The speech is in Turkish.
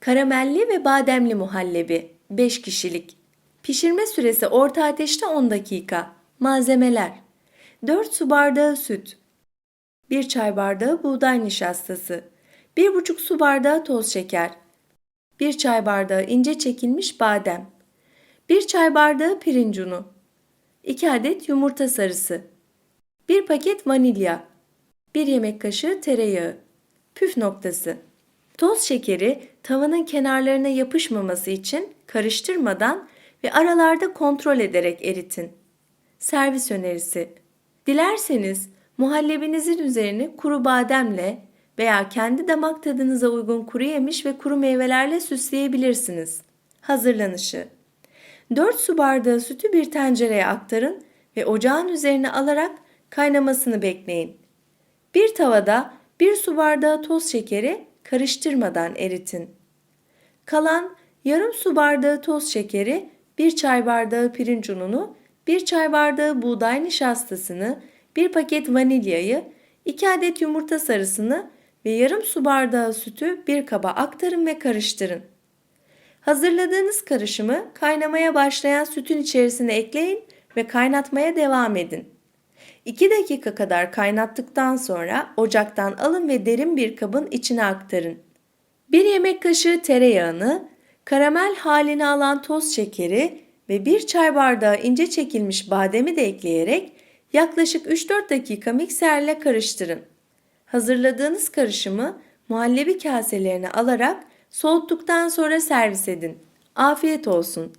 Karamelli ve bademli muhallebi 5 kişilik. Pişirme süresi orta ateşte 10 dakika. Malzemeler 4 su bardağı süt, 1 çay bardağı buğday nişastası, 1,5 su bardağı toz şeker, 1 çay bardağı ince çekilmiş badem, 1 çay bardağı pirinç unu, 2 adet yumurta sarısı, 1 paket vanilya, 1 yemek kaşığı tereyağı. Püf noktası. Toz şekeri tavanın kenarlarına yapışmaması için karıştırmadan ve aralarda kontrol ederek eritin. Servis önerisi. Dilerseniz muhallebinizin üzerini kuru bademle veya kendi damak tadınıza uygun kuru yemiş ve kuru meyvelerle süsleyebilirsiniz. Hazırlanışı. 4 su bardağı sütü bir tencereye aktarın ve ocağın üzerine alarak kaynamasını bekleyin. Bir tavada 1 su bardağı toz şekeri karıştırmadan eritin. Kalan yarım su bardağı toz şekeri, 1 çay bardağı pirinç ununu, 1 çay bardağı buğday nişastasını, 1 paket vanilyayı, 2 adet yumurta sarısını ve yarım su bardağı sütü bir kaba aktarın ve karıştırın. Hazırladığınız karışımı kaynamaya başlayan sütün içerisine ekleyin ve kaynatmaya devam edin. 2 dakika kadar kaynattıktan sonra ocaktan alın ve derin bir kabın içine aktarın. 1 yemek kaşığı tereyağını, karamel halini alan toz şekeri ve 1 çay bardağı ince çekilmiş bademi de ekleyerek yaklaşık 3-4 dakika mikserle karıştırın. Hazırladığınız karışımı muhallebi kaselerine alarak soğuttuktan sonra servis edin. Afiyet olsun.